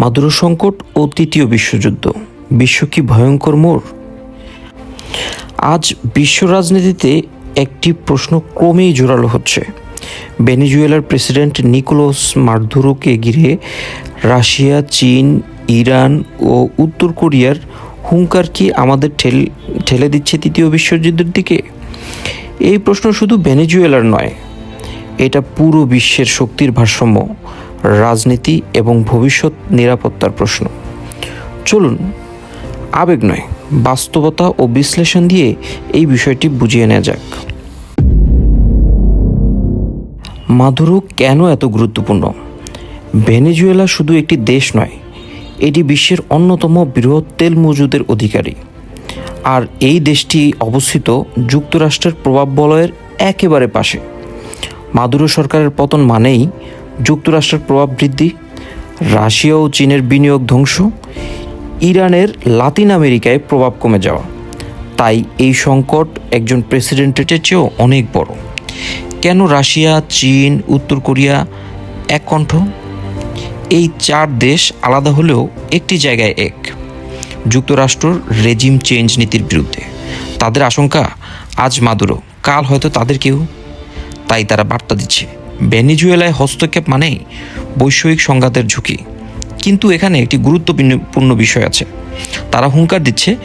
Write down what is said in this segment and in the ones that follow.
Maduro সংকট ও তৃতীয় বিশ্বযুদ্ধ। বিশ্ব কি ভয়ঙ্কর মোড়? আজ বিশ্ব রাজনীতিতে একটি প্রশ্ন ক্রমেই জোরালো হচ্ছে। ভেনেজুয়েলার প্রেসিডেন্ট নিকোলাস মার্দুরোকে ঘিরে রাশিয়া, চীন, ইরান ও উত্তর কোরিয়ার হুঙ্কার কি আমাদের ঠেল, ঠেলে দিচ্ছে তৃতীয় বিশ্বযুদ্ধের দিকে? এই প্রশ্ন শুধু ভেনেজুয়েলার নয়, এটা পুরো বিশ্বের শক্তির ভারসাম্য। রাজনীতি এবং ভবিষ্যৎ নিরাপত্তার প্রশ্ন। চলুন, আবেগ নয়, বাস্তবতা ও বিশ্লেষণ দিয়ে এই বিষয়টি বুঝিয়ে নেওয়া যাক। মাদুরো কেন এত গুরুত্বপূর্ণ? ভেনেজুয়েলা শুধু একটি দেশ নয়, এটি বিশ্বের অন্যতম বৃহৎ তেল মজুদের অধিকারী। আর এই দেশটি অবস্থিত যুক্তরাষ্ট্রের প্রভাব বলয়ের একেবারে পাশে। মাদুরো সরকারের পতন মানেই যুক্তরাষ্ট্রের প্রভাব বৃদ্ধি, রাশিয়া ও চীনের বিনিয়োগ ধ্বংস, ইরানের লাতিন আমেরিকায় প্রভাব কমে যাওয়া। তাই এই সংকট একজন প্রেসিডেন্টের চেয়েও অনেক বড়। কেন রাশিয়া, চীন, উত্তর কোরিয়া এক কণ্ঠ এই চার দেশ আলাদা হলেও একটি জায়গায় এক। যুক্তরাষ্ট্রর রেজিম চেঞ্জ নীতির বিরুদ্ধে। তাদের আশঙ্কা, আজ মাদুরো, কাল হয়তো তাদের কেউ। তাই তারা বার্তা দিচ্ছে। ভেনিজুয়েলায় হস্তক্ষেপ মানেই বৈষয়িক সংঘাতের ঝুঁকি। কিন্তু এখানে একটি গুরুত্বপূর্ণ বিষয় আছে। তারা হুঙ্কার দিচ্ছে,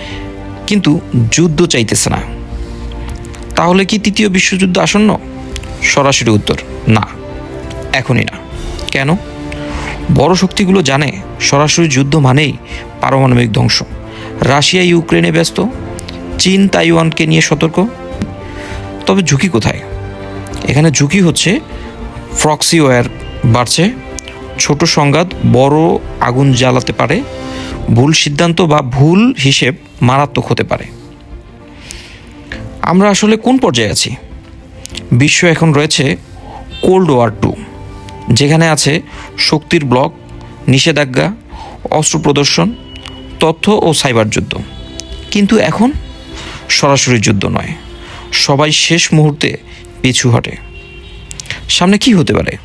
কিন্তু যুদ্ধ চাইতেছে না। তাহলে কি তৃতীয় বিশ্বযুদ্ধ আসন্ন? সরাসরি উত্তর, না। এখনই না। কেন? বড় শক্তিগুলো জানে সরাসরি যুদ্ধ মানেই পারমাণবিক ধ্বংস। রাশিয়া ইউক্রেনে ব্যস্ত, চীন তাইওয়ানকে নিয়ে সতর্ক। তবে ঝুঁকি কোথায়? এখানে ঝুঁকি হচ্ছে ফ্রক্সি ওয়্যার বাড়ছে। ছোট সংঘাত বড় আগুন জ্বালাতে পারে। ভুল সিদ্ধান্ত বা ভুল হিসেব মারাত্মক হতে পারে। আমরা আসলে কোন পর্যায়ে আছি? বিশ্ব এখন রয়েছে কোল্ড ওয়ার টু, যেখানে আছে শক্তির ব্লক, নিষেধাজ্ঞা, অস্ত্র প্রদর্শন, তথ্য ও সাইবার যুদ্ধ। কিন্তু এখন সরাসরি যুদ্ধ নয়। সবাই শেষ মুহূর্তে পিছু হটে। সামনে কি হতে পারে?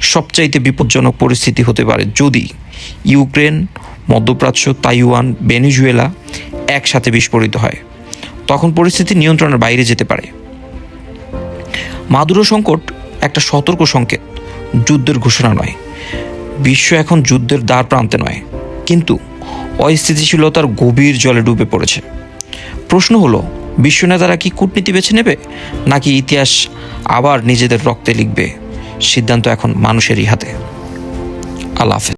সবচাইতে বিপজ্জনক পরিস্থিতি হতে পারে যদি ইউক্রেন, মধ্যপ্রাচ্য, তাইওয়ান, ভেনেজুয়েলা একসাথে বিস্ফোরিত হয়। তখন পরিস্থিতি নিয়ন্ত্রণের বাইরে যেতে পারে। মাদুরো সংকট একটা সতর্ক সংকেত, যুদ্ধের ঘোষণা নয়। বিশ্ব এখন যুদ্ধের দ্বার প্রান্তে নয়, কিন্তু অস্থিতিশীলতার গভীর জলে ডুবে পড়েছে। প্রশ্ন হলো, বিশ্ব নেতারা কি কূটনীতি বেছে নেবে, নাকি ইতিহাস আবার নিজেদের রক্তে লিখবে। সিদ্ধান্ত এখন মানুষেরই হাতে। আল্লাহ হাফেজ।